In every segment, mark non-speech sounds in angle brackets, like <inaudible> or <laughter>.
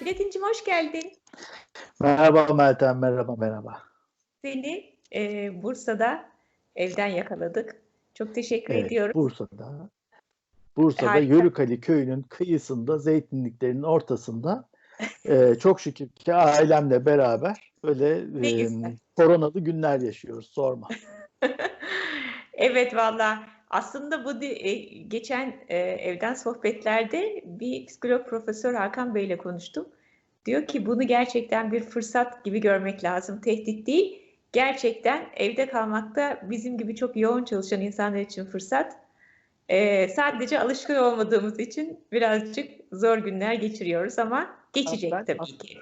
Platin'cim hoş geldin. Merhaba Meltem, merhaba merhaba. Seni e, Bursa'da evden yakaladık. Çok teşekkür Evet, ediyorum. Bursa'da. Bursa'da Harika. Yörükali köyünün kıyısında, zeytinliklerin ortasında e, çok şükür ki ailemle beraber böyle e, koronalı günler yaşıyoruz, sorma. <laughs> Evet valla aslında bu e, geçen e, evden sohbetlerde bir psikolog profesör Hakan Bey ile konuştum. Diyor ki bunu gerçekten bir fırsat gibi görmek lazım. Tehdit değil. Gerçekten evde kalmakta bizim gibi çok yoğun çalışan insanlar için fırsat. E, sadece alışkın olmadığımız için birazcık zor günler geçiriyoruz ama geçecek Ben tabii ki.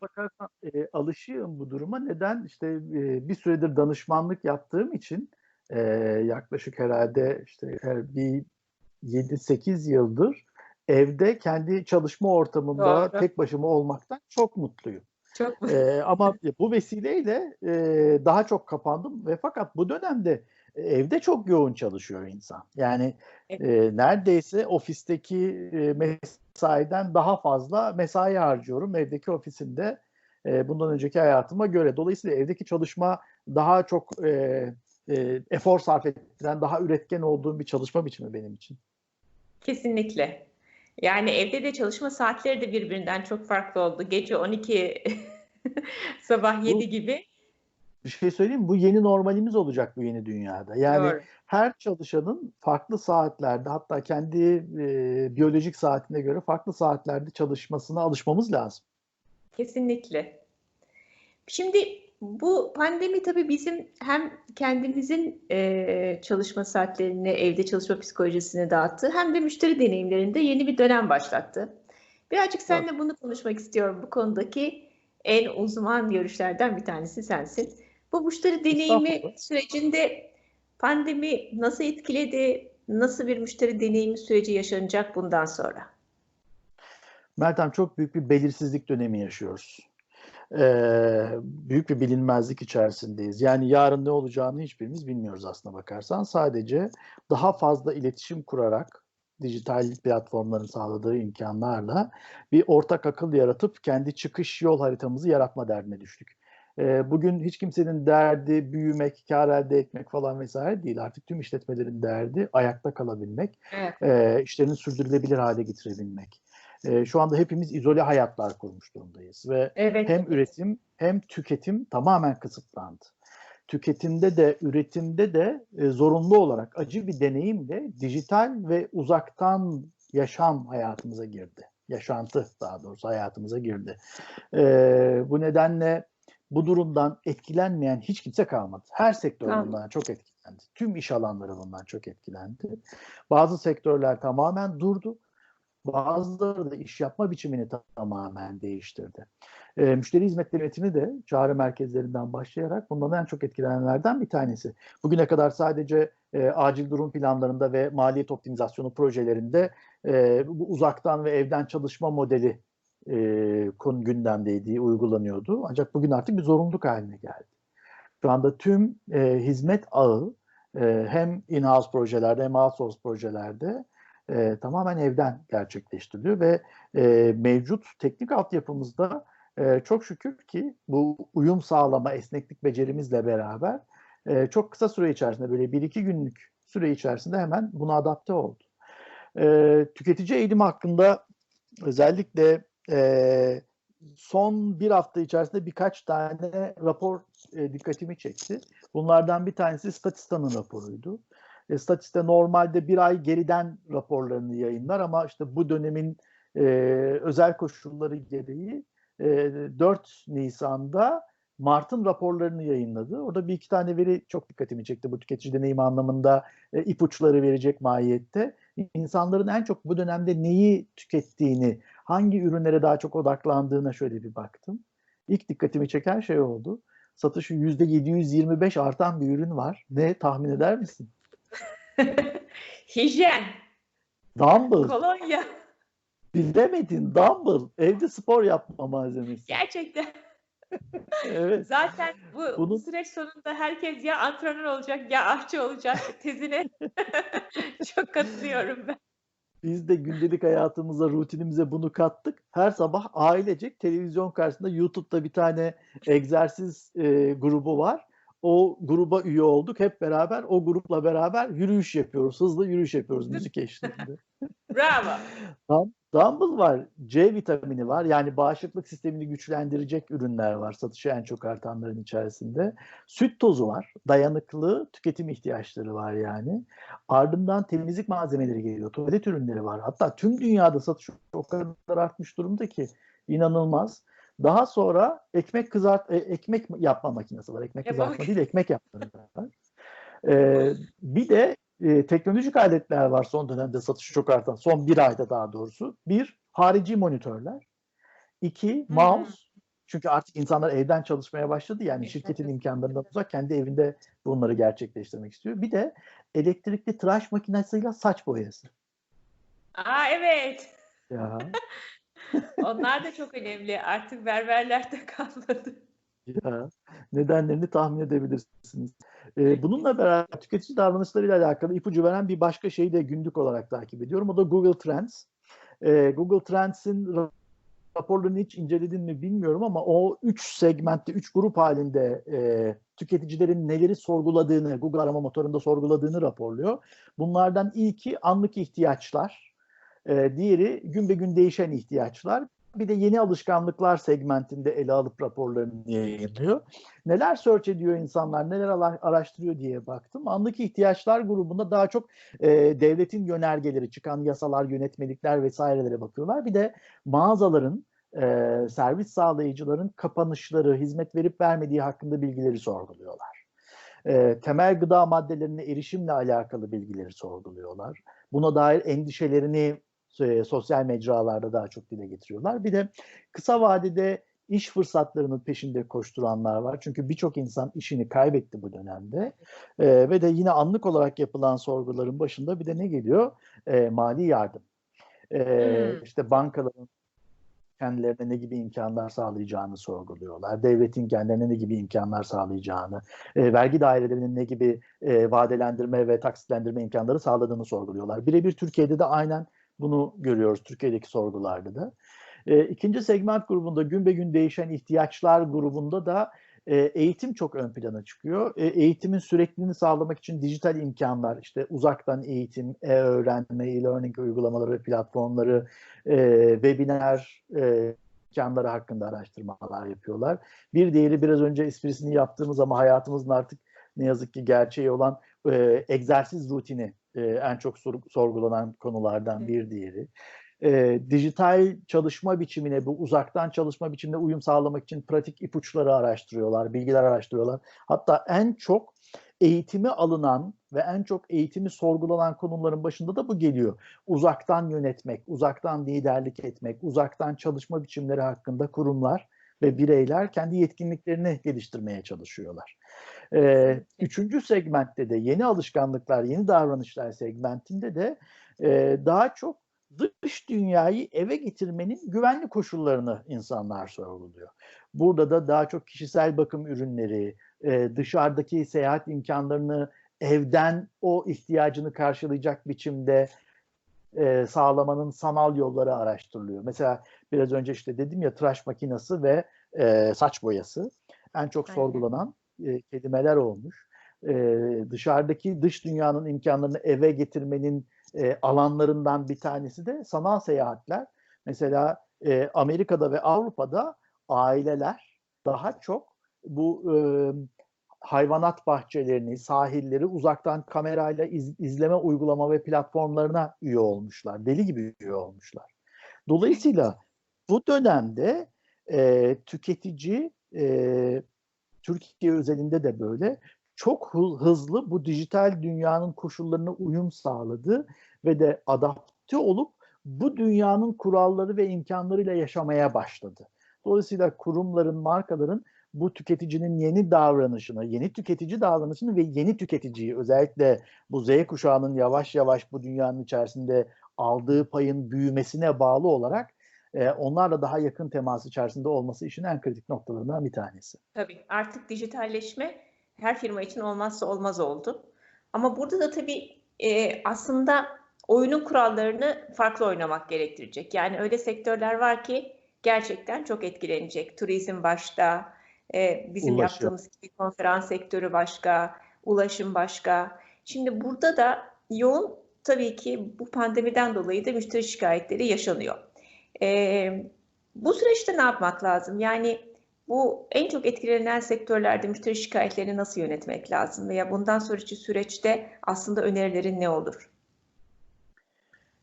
Bakarsan e, alışığım bu duruma. Neden? İşte e, bir süredir danışmanlık yaptığım için e, yaklaşık herhalde işte her bir 7-8 yıldır evde kendi çalışma ortamımda Doğru. tek başıma olmaktan çok mutluyum. Çok Ee, ama bu vesileyle e, daha çok kapandım ve fakat bu dönemde evde çok yoğun çalışıyor insan. Yani e, neredeyse ofisteki e, mesaiden daha fazla mesai harcıyorum evdeki ofisimde e, bundan önceki hayatıma göre. Dolayısıyla evdeki çalışma daha çok e, e, efor sarf ettiren, daha üretken olduğum bir çalışma biçimi benim için. Kesinlikle. Yani evde de çalışma saatleri de birbirinden çok farklı oldu. Gece 12, <laughs> sabah 7 gibi. Bir şey söyleyeyim mi? Bu yeni normalimiz olacak bu yeni dünyada. Yani Doğru. her çalışanın farklı saatlerde hatta kendi e, biyolojik saatine göre farklı saatlerde çalışmasına alışmamız lazım. Kesinlikle. Şimdi bu pandemi tabii bizim hem kendimizin e, çalışma saatlerini, evde çalışma psikolojisini dağıttı, hem de müşteri deneyimlerinde yeni bir dönem başlattı. Birazcık seninle bunu konuşmak istiyorum. Bu konudaki en uzman görüşlerden bir tanesi sensin. Bu müşteri deneyimi sürecinde pandemi nasıl etkiledi? Nasıl bir müşteri deneyimi süreci yaşanacak bundan sonra? Meltem çok büyük bir belirsizlik dönemi yaşıyoruz. Ee, büyük bir bilinmezlik içerisindeyiz. Yani yarın ne olacağını hiçbirimiz bilmiyoruz aslına bakarsan. Sadece daha fazla iletişim kurarak dijital platformların sağladığı imkanlarla bir ortak akıl yaratıp kendi çıkış yol haritamızı yaratma derdine düştük. Bugün hiç kimsenin derdi büyümek, kar elde etmek falan vesaire değil. Artık tüm işletmelerin derdi ayakta kalabilmek, Evet. e, işlerini sürdürülebilir hale getirebilmek. E, şu anda hepimiz izole hayatlar kurmuş durumdayız ve Evet. hem üretim hem tüketim tamamen kısıtlandı. Tüketimde de üretimde de e, zorunlu olarak acı bir deneyimle dijital ve uzaktan yaşam hayatımıza girdi. Yaşantı daha doğrusu hayatımıza girdi. E, bu nedenle bu durumdan etkilenmeyen hiç kimse kalmadı. Her sektör Kalmadı. bundan çok etkilendi. Tüm iş alanları bundan çok etkilendi. Bazı sektörler tamamen durdu. Bazıları da iş yapma biçimini tamamen değiştirdi. E, müşteri hizmetleri yönetimi de çağrı merkezlerinden başlayarak bundan en çok etkilenenlerden bir tanesi. Bugüne kadar sadece e, acil durum planlarında ve maliyet optimizasyonu projelerinde e, bu uzaktan ve evden çalışma modeli e, konu gündemdeydi, uygulanıyordu. Ancak bugün artık bir zorunluluk haline geldi. Şu anda tüm e, hizmet ağı e, hem in-house projelerde hem outsource projelerde e, tamamen evden gerçekleştiriliyor ve e, mevcut teknik altyapımızda e, çok şükür ki bu uyum sağlama, esneklik becerimizle beraber e, çok kısa süre içerisinde böyle bir iki günlük süre içerisinde hemen buna adapte oldu. E, tüketici eğilimi hakkında özellikle e, son bir hafta içerisinde birkaç tane rapor e, dikkatimi çekti. Bunlardan bir tanesi Statista'nın raporuydu. E, Statista normalde bir ay geriden raporlarını yayınlar ama işte bu dönemin e, özel koşulları gereği e, 4 Nisan'da Mart'ın raporlarını yayınladı. Orada bir iki tane veri çok dikkatimi çekti bu tüketici deneyimi anlamında e, ipuçları verecek mahiyette. İnsanların en çok bu dönemde neyi tükettiğini, hangi ürünlere daha çok odaklandığına şöyle bir baktım. İlk dikkatimi çeken şey oldu. Satışı %725 artan bir ürün var. Ne tahmin eder misin? <laughs> Hijyen, Dumble. kolonya. Bilemedin Dumble. Evde spor yapma malzemesi. Gerçekten. <laughs> Evet. Zaten bu, bu Bunu- süreç sonunda herkes ya antrenör olacak ya aşçı olacak <laughs> tezine çok katılıyorum ben. Biz de gündelik hayatımıza, rutinimize bunu kattık. Her sabah ailecek televizyon karşısında YouTube'da bir tane egzersiz e, grubu var. O gruba üye olduk. Hep beraber o grupla beraber yürüyüş yapıyoruz. Hızlı yürüyüş yapıyoruz müzik eşliğinde. <laughs> Bravo. Dumbbell var, C vitamini var. Yani bağışıklık sistemini güçlendirecek ürünler var satışı en çok artanların içerisinde. Süt tozu var. Dayanıklı tüketim ihtiyaçları var yani. Ardından temizlik malzemeleri geliyor. Tuvalet ürünleri var. Hatta tüm dünyada satış o kadar artmış durumda ki inanılmaz. Daha sonra ekmek kızart e, ekmek yapma makinesi var. Ekmek kızartma değil, ekmek yapma var. Ee, bir de e, teknolojik aletler var son dönemde satışı çok artan. Son bir ayda daha doğrusu. Bir, harici monitörler. İki, mouse. Hmm. Çünkü artık insanlar evden çalışmaya başladı. Yani şirketin imkanlarından uzak kendi evinde bunları gerçekleştirmek istiyor. Bir de elektrikli tıraş makinesiyle saç boyası. Aa evet. Ya. <laughs> Onlar da çok önemli. Artık berberlerde kalmadı. Ya, nedenlerini tahmin edebilirsiniz. Ee, bununla beraber tüketici davranışlarıyla alakalı ipucu veren bir başka şeyi de günlük olarak takip ediyorum. O da Google Trends. Ee, Google Trends'in raporlarını hiç inceledin mi bilmiyorum ama o üç segmentte, üç grup halinde e, tüketicilerin neleri sorguladığını, Google arama motorunda sorguladığını raporluyor. Bunlardan ilki anlık ihtiyaçlar, e, diğeri gün be gün değişen ihtiyaçlar, bir de yeni alışkanlıklar segmentinde ele alıp raporlarını yayınlıyor. Neler search ediyor insanlar, neler araştırıyor diye baktım. Anlık ihtiyaçlar grubunda daha çok e, devletin yönergeleri, çıkan yasalar, yönetmelikler vesairelere bakıyorlar. Bir de mağazaların, e, servis sağlayıcıların kapanışları, hizmet verip vermediği hakkında bilgileri sorguluyorlar. E, temel gıda maddelerine erişimle alakalı bilgileri sorguluyorlar. Buna dair endişelerini e, sosyal mecralarda daha çok dile getiriyorlar. Bir de kısa vadede iş fırsatlarının peşinde koşturanlar var. Çünkü birçok insan işini kaybetti bu dönemde. E, ve de yine anlık olarak yapılan sorguların başında bir de ne geliyor? E, mali yardım. E, hmm. İşte bankaların kendilerine ne gibi imkanlar sağlayacağını sorguluyorlar. Devletin kendilerine ne gibi imkanlar sağlayacağını, e, vergi dairelerinin ne gibi e, vadelendirme ve taksitlendirme imkanları sağladığını sorguluyorlar. Birebir Türkiye'de de aynen bunu görüyoruz Türkiye'deki sorgularda da. E, ikinci segment grubunda gün be gün değişen ihtiyaçlar grubunda da e, eğitim çok ön plana çıkıyor. E, eğitimin sürekliliğini sağlamak için dijital imkanlar, işte uzaktan eğitim, e-öğrenme, e-learning uygulamaları ve platformları, e, webinar e, imkanları hakkında araştırmalar yapıyorlar. Bir diğeri biraz önce esprisini yaptığımız ama hayatımızın artık ne yazık ki gerçeği olan e, egzersiz rutini e, en çok sor, sorgulanan konulardan bir diğeri. E, dijital çalışma biçimine, bu uzaktan çalışma biçimine uyum sağlamak için pratik ipuçları araştırıyorlar, bilgiler araştırıyorlar. Hatta en çok eğitimi alınan ve en çok eğitimi sorgulanan konuların başında da bu geliyor. Uzaktan yönetmek, uzaktan liderlik etmek, uzaktan çalışma biçimleri hakkında kurumlar ve bireyler kendi yetkinliklerini geliştirmeye çalışıyorlar. Ee, üçüncü segmentte de yeni alışkanlıklar, yeni davranışlar segmentinde de e, daha çok dış dünyayı eve getirmenin güvenli koşullarını insanlar sorguluyor. Burada da daha çok kişisel bakım ürünleri, e, dışarıdaki seyahat imkanlarını evden o ihtiyacını karşılayacak biçimde e, sağlamanın sanal yolları araştırılıyor. Mesela biraz önce işte dedim ya tıraş makinesi ve e, saç boyası en çok Aynen. sorgulanan e, kelimeler olmuş. E, dışarıdaki dış dünyanın imkanlarını eve getirmenin e, alanlarından bir tanesi de sanal seyahatler. Mesela e, Amerika'da ve Avrupa'da aileler daha çok bu e, hayvanat bahçelerini, sahilleri uzaktan kamerayla iz, izleme uygulama ve platformlarına üye olmuşlar. Deli gibi üye olmuşlar. Dolayısıyla bu dönemde e, tüketici e, Türkiye özelinde de böyle çok hızlı bu dijital dünyanın koşullarına uyum sağladı ve de adapte olup bu dünyanın kuralları ve imkanlarıyla yaşamaya başladı. Dolayısıyla kurumların, markaların bu tüketicinin yeni davranışını, yeni tüketici davranışını ve yeni tüketiciyi özellikle bu Z kuşağının yavaş yavaş bu dünyanın içerisinde aldığı payın büyümesine bağlı olarak e, onlarla daha yakın temas içerisinde olması işin en kritik noktalarından bir tanesi. Tabii artık dijitalleşme her firma için olmazsa olmaz oldu. Ama burada da tabii e, aslında oyunun kurallarını farklı oynamak gerektirecek. Yani öyle sektörler var ki gerçekten çok etkilenecek. Turizm başta, e, bizim Ulaşım. yaptığımız gibi konferans sektörü başka, ulaşım başka. Şimdi burada da yoğun tabii ki bu pandemiden dolayı da müşteri şikayetleri yaşanıyor. E, bu süreçte ne yapmak lazım? Yani bu en çok etkilenen sektörlerde müşteri şikayetlerini nasıl yönetmek lazım? Veya bundan sonraki süreçte aslında önerilerin ne olur?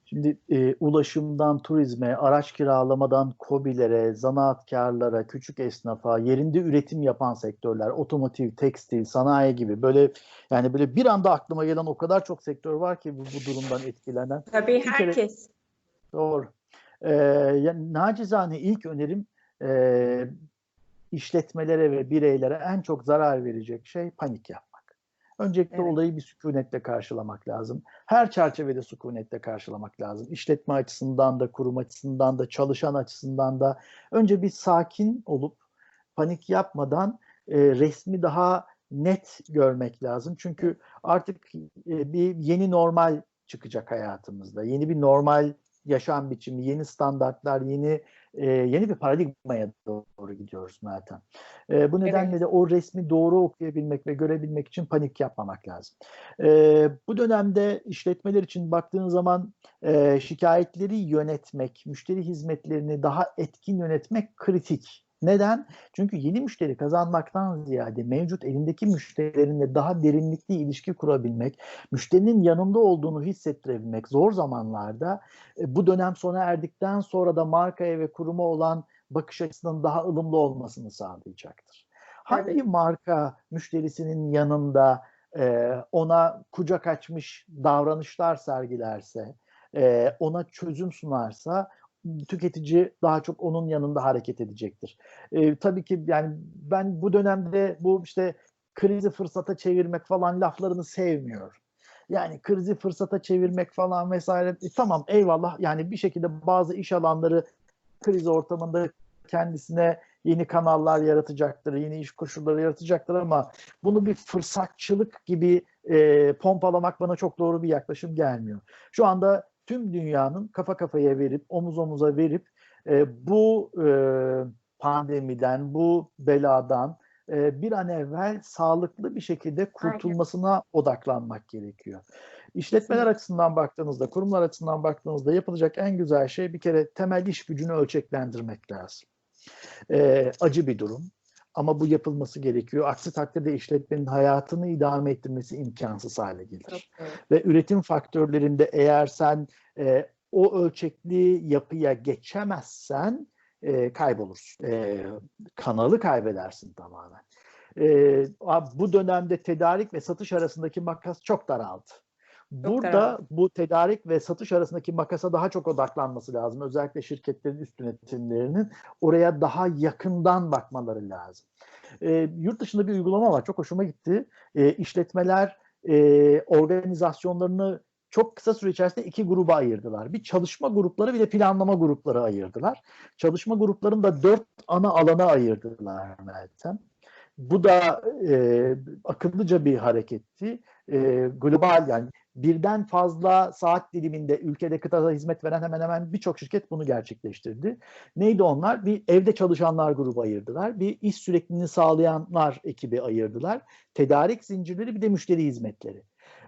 Şimdi e, ulaşımdan turizme, araç kiralamadan kobilere, zanaatkarlara, küçük esnafa, yerinde üretim yapan sektörler, otomotiv, tekstil, sanayi gibi böyle yani böyle bir anda aklıma gelen o kadar çok sektör var ki bu, bu durumdan etkilenen. Tabii Bir kere- herkes. Doğru. Ee, yani nacizane ilk önerim e, işletmelere ve bireylere en çok zarar verecek şey panik yapmak. Öncelikle Evet. olayı bir sükunetle karşılamak lazım. Her çerçevede sükunetle karşılamak lazım. İşletme açısından da, kurum açısından da, çalışan açısından da. Önce bir sakin olup panik yapmadan e, resmi daha net görmek lazım. Çünkü artık e, bir yeni normal çıkacak hayatımızda. Yeni bir normal yaşam biçimi, yeni standartlar, yeni e, yeni bir paradigmaya doğru gidiyoruz Meltem. E, bu nedenle de o resmi doğru okuyabilmek ve görebilmek için panik yapmamak lazım. E, bu dönemde işletmeler için baktığın zaman e, şikayetleri yönetmek, müşteri hizmetlerini daha etkin yönetmek kritik. Neden? Çünkü yeni müşteri kazanmaktan ziyade mevcut elindeki müşterilerinle daha derinlikli ilişki kurabilmek, müşterinin yanında olduğunu hissettirebilmek zor zamanlarda e, bu dönem sona erdikten sonra da markaya ve kuruma olan bakış açısının daha ılımlı olmasını sağlayacaktır. Hangi Evet. marka müşterisinin yanında e, ona kucak açmış davranışlar sergilerse, e, ona çözüm sunarsa tüketici daha çok onun yanında hareket edecektir. E, tabii ki yani ben bu dönemde bu işte krizi fırsata çevirmek falan laflarını sevmiyorum. Yani krizi fırsata çevirmek falan vesaire e, tamam eyvallah yani bir şekilde bazı iş alanları kriz ortamında kendisine yeni kanallar yaratacaktır, yeni iş koşulları yaratacaktır ama bunu bir fırsatçılık gibi e, pompalamak bana çok doğru bir yaklaşım gelmiyor. Şu anda tüm dünyanın kafa kafaya verip, omuz omuza verip e, bu e, pandemiden, bu beladan e, bir an evvel sağlıklı bir şekilde kurtulmasına odaklanmak gerekiyor. İşletmeler Kesinlikle. açısından baktığınızda, kurumlar açısından baktığınızda yapılacak en güzel şey bir kere temel iş gücünü ölçeklendirmek lazım. E, acı bir durum ama bu yapılması gerekiyor. Aksi takdirde işletmenin hayatını idame ettirmesi imkansız hale gelir doğru. ve üretim faktörlerinde eğer sen e, o ölçekli yapıya geçemezsen e, kaybolursun. E, kanalı kaybedersin tamamen. E, bu dönemde tedarik ve satış arasındaki makas çok daraldı. Burada bu tedarik ve satış arasındaki makasa daha çok odaklanması lazım. Özellikle şirketlerin üst yönetimlerinin oraya daha yakından bakmaları lazım. E, yurt dışında bir uygulama var. Çok hoşuma gitti. E, işletmeler e, organizasyonlarını çok kısa süre içerisinde iki gruba ayırdılar. Bir çalışma grupları bir de planlama grupları ayırdılar. Çalışma gruplarını da dört ana alana ayırdılar Meltem. Bu da e, akıllıca bir hareketti. E, global yani birden fazla saat diliminde ülkede kıtada hizmet veren hemen hemen birçok şirket bunu gerçekleştirdi. Neydi onlar? Bir evde çalışanlar grubu ayırdılar. Bir iş sürekliliğini sağlayanlar ekibi ayırdılar. Tedarik zincirleri bir de müşteri hizmetleri.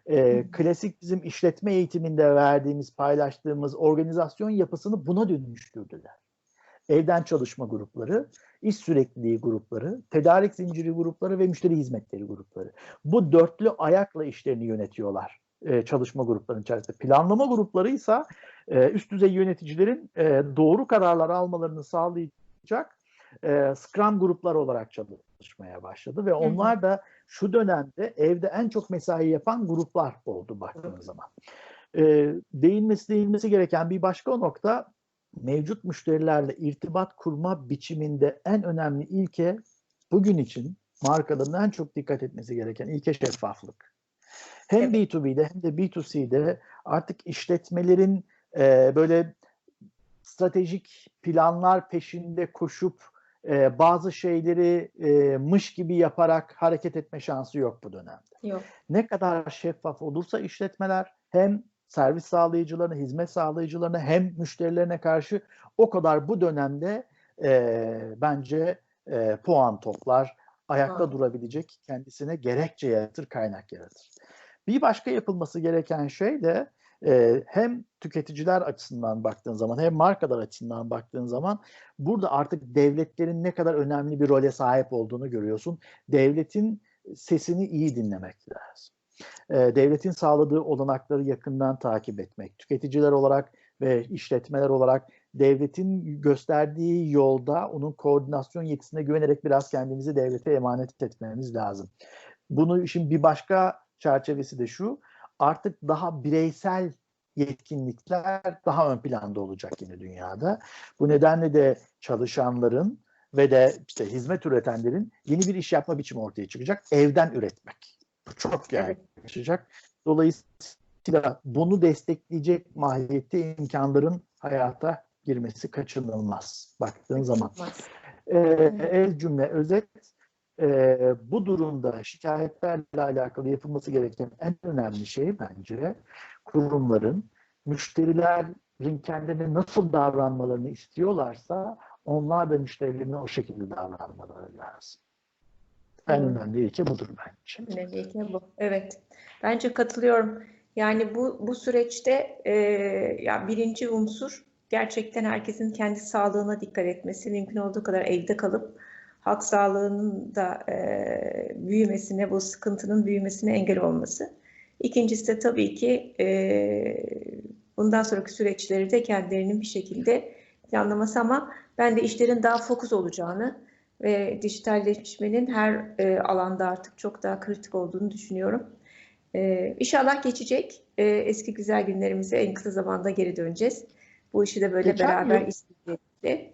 Ee, klasik bizim işletme eğitiminde verdiğimiz, paylaştığımız organizasyon yapısını buna dönüştürdüler. Evden çalışma grupları, iş sürekliliği grupları, tedarik zinciri grupları ve müşteri hizmetleri grupları. Bu dörtlü ayakla işlerini yönetiyorlar e, çalışma gruplarının içerisinde. Planlama grupları ise e, üst düzey yöneticilerin e, doğru kararlar almalarını sağlayacak e, Scrum gruplar olarak çalışmaya başladı ve onlar da şu dönemde evde en çok mesai yapan gruplar oldu baktığınız zaman. E, değinmesi değinmesi gereken bir başka nokta mevcut müşterilerle irtibat kurma biçiminde en önemli ilke bugün için markaların en çok dikkat etmesi gereken ilke şeffaflık. Hem Evet. B2B'de hem de B2C'de artık işletmelerin e, böyle stratejik planlar peşinde koşup e, bazı şeyleri e, mış gibi yaparak hareket etme şansı yok bu dönemde. Yok. Ne kadar şeffaf olursa işletmeler hem servis sağlayıcılarına, hizmet sağlayıcılarına hem müşterilerine karşı o kadar bu dönemde e, bence e, puan toplar, ayakta Aa. durabilecek kendisine gerekçe yaratır, kaynak yaratır. Bir başka yapılması gereken şey de e, hem tüketiciler açısından baktığın zaman hem markalar açısından baktığın zaman burada artık devletlerin ne kadar önemli bir role sahip olduğunu görüyorsun. Devletin sesini iyi dinlemek lazım. E, devletin sağladığı olanakları yakından takip etmek, tüketiciler olarak ve işletmeler olarak devletin gösterdiği yolda onun koordinasyon yetisine güvenerek biraz kendimizi devlete emanet etmemiz lazım. Bunu işin bir başka çerçevesi de şu, artık daha bireysel yetkinlikler daha ön planda olacak yine dünyada. Bu nedenle de çalışanların ve de işte hizmet üretenlerin yeni bir iş yapma biçimi ortaya çıkacak. Evden üretmek. Bu çok yaygınlaşacak. Dolayısıyla bunu destekleyecek mahiyette imkanların hayata girmesi kaçınılmaz baktığın zaman. Ee, el cümle özet e, bu durumda şikayetlerle alakalı yapılması gereken en önemli şey bence kurumların müşterilerin kendilerine nasıl davranmalarını istiyorlarsa onlar da müşterilerine o şekilde davranmaları lazım. En Hı. önemli ilke budur bence. Önemli ilke bu. Evet. Bence katılıyorum. Yani bu bu süreçte e, ya birinci unsur gerçekten herkesin kendi sağlığına dikkat etmesi, mümkün olduğu kadar evde kalıp halk sağlığının da e, büyümesine, bu sıkıntının büyümesine engel olması. İkincisi de tabii ki e, bundan sonraki süreçleri de kendilerinin bir şekilde planlaması ama ben de işlerin daha fokus olacağını ve dijitalleşmenin her e, alanda artık çok daha kritik olduğunu düşünüyorum. E, inşallah geçecek. E, eski güzel günlerimize en kısa zamanda geri döneceğiz. Bu işi de böyle Geçen beraber.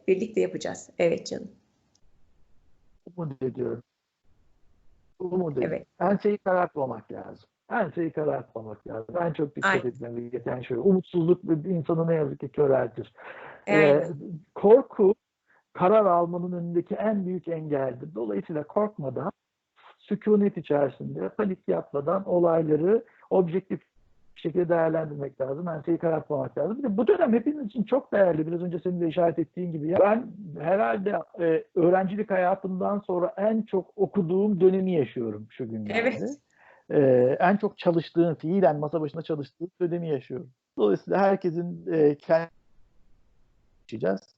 Birlikte yapacağız. Evet canım. Umut ediyorum. Umut ediyorum. Evet. Enseyi karartmamak lazım. Enseyi karartmamak lazım. En çok dikkat Aynen. etmemiz gereken şey. Umutsuzluk bir insanı ne yazık ki köreltir. Ee, korku karar almanın önündeki en büyük engeldir. Dolayısıyla korkmadan, sükunet içerisinde, panik yapmadan olayları objektif şekilde değerlendirmek lazım. Enseyi karartmamak lazım. Bir de bu dönem hepimiz için çok değerli. Biraz önce senin de işaret ettiğin gibi. Ya ben herhalde e, öğrencilik hayatımdan sonra en çok okuduğum dönemi yaşıyorum şu günlerde. Evet. Ee, en çok çalıştığım, fiilen masa başında çalıştığım dönemi yaşıyorum. Dolayısıyla herkesin e, kendi yaşayacağız.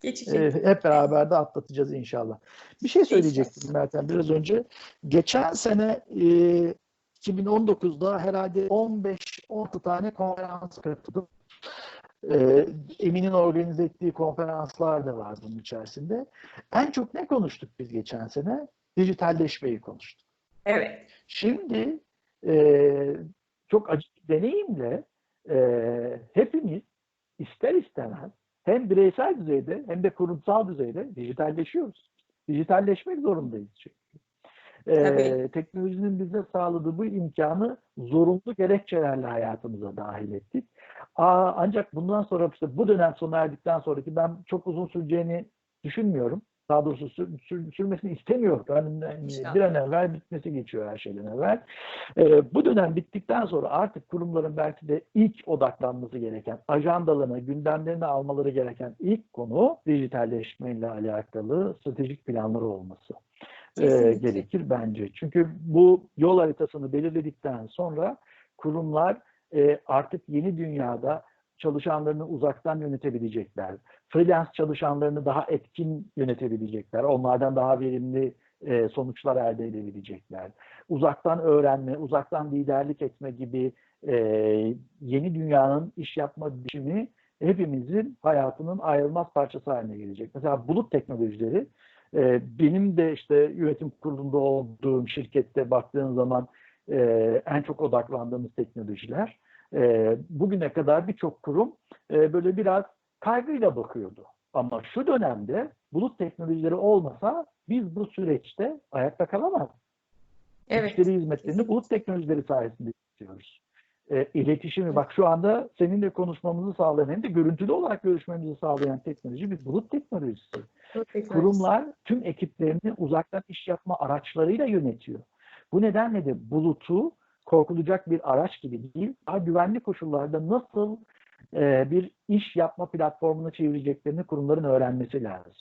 Geçecek. Ee, hep beraber de atlatacağız inşallah. Bir şey söyleyecektim Meltem biraz önce. Geçen sene e, 2019'da herhalde 15-16 tane konferans katıldım. E, Emin'in organize ettiği konferanslar da var bunun içerisinde. En çok ne konuştuk biz geçen sene? Dijitalleşmeyi konuştuk. Evet. Şimdi e, çok acı bir deneyimle e, hepimiz ister istemez hem bireysel düzeyde hem de kurumsal düzeyde dijitalleşiyoruz. Dijitalleşmek zorundayız çünkü. E, teknolojinin bize sağladığı bu imkanı zorunlu gerekçelerle hayatımıza dahil ettik. Aa, ancak bundan sonra işte bu dönem sona erdikten sonraki ben çok uzun süreceğini düşünmüyorum. Daha doğrusu sür- sür- sürmesini istemiyorum. Yani bir an evvel bitmesi geçiyor her şeyden evvel. Ee, bu dönem bittikten sonra artık kurumların belki de ilk odaklanması gereken, ajandalarına, gündemlerine almaları gereken ilk konu dijitalleşmeyle alakalı stratejik planları olması e, gerekir bence. Çünkü bu yol haritasını belirledikten sonra kurumlar e, artık yeni dünyada çalışanlarını uzaktan yönetebilecekler. Freelance çalışanlarını daha etkin yönetebilecekler. Onlardan daha verimli e, sonuçlar elde edebilecekler. Uzaktan öğrenme, uzaktan liderlik etme gibi e, yeni dünyanın iş yapma biçimi hepimizin hayatının ayrılmaz parçası haline gelecek. Mesela bulut teknolojileri e, benim de işte yönetim kurulunda olduğum şirkette baktığın zaman e, en çok odaklandığımız teknolojiler. E, bugüne kadar birçok kurum e, böyle biraz kaygıyla bakıyordu. Ama şu dönemde bulut teknolojileri olmasa biz bu süreçte ayakta kalamaz. Evet. Müşteri hizmetlerini bulut teknolojileri sayesinde istiyoruz. E, iletişimi bak şu anda seninle konuşmamızı sağlayan hem de görüntülü olarak görüşmemizi sağlayan teknoloji bir bulut teknolojisi. Kurumlar tüm ekiplerini uzaktan iş yapma araçlarıyla yönetiyor. Bu nedenle de bulutu korkulacak bir araç gibi değil. Daha güvenli koşullarda nasıl e, bir iş yapma platformuna çevireceklerini kurumların öğrenmesi lazım.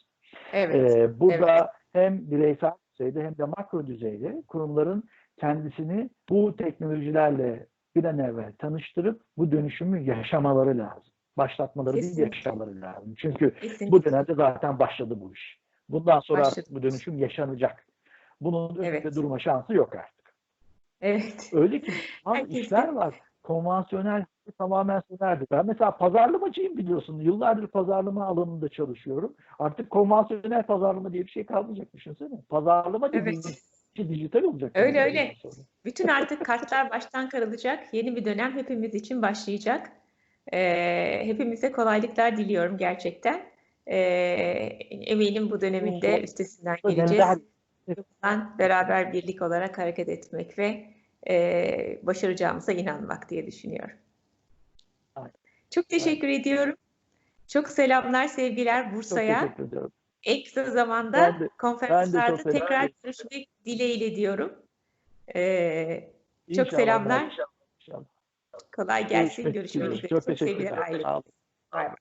Evet. Ee, burada evet. hem bireysel düzeyde hem de makro düzeyde kurumların kendisini bu teknolojilerle bir an evvel tanıştırıp bu dönüşümü yaşamaları lazım. Başlatmaları değil Kesinlikle. yaşamaları lazım. Çünkü Kesinlikle. bu dönemde zaten başladı bu iş. Bundan sonra Başladı. artık bu dönüşüm yaşanacak. Bunun önünde Evet. durma şansı yok artık. Evet. Öyle ki <laughs> bazı işler var. Konvansiyonel tamamen sona erdi. Ben mesela pazarlamacıyım biliyorsun. Yıllardır pazarlama alanında çalışıyorum. Artık konvansiyonel pazarlama diye bir şey kalmayacak düşünsene. Pazarlama Evet. dediğimiz şey dijital olacak. Öyle, yani öyle. Bütün artık kartlar baştan karılacak. Yeni bir dönem hepimiz için başlayacak. Ee, hepimize kolaylıklar diliyorum gerçekten. Ee, eminim bu döneminde üstesinden geleceğiz. beraber birlik olarak hareket etmek ve e, başaracağımıza inanmak diye düşünüyorum. Çok teşekkür ediyorum. Çok selamlar, sevgiler Çok Bursa'ya. teşekkür ediyorum. En kısa zamanda ben de, konferanslarda ben de tekrar görüşmek dileğiyle diyorum. Ee, çok selamlar. Inşallah, inşallah. Kolay gelsin. Görüşmek üzere. Çok teşekkürler. Sevgiler. Sağ olun. Bye bye.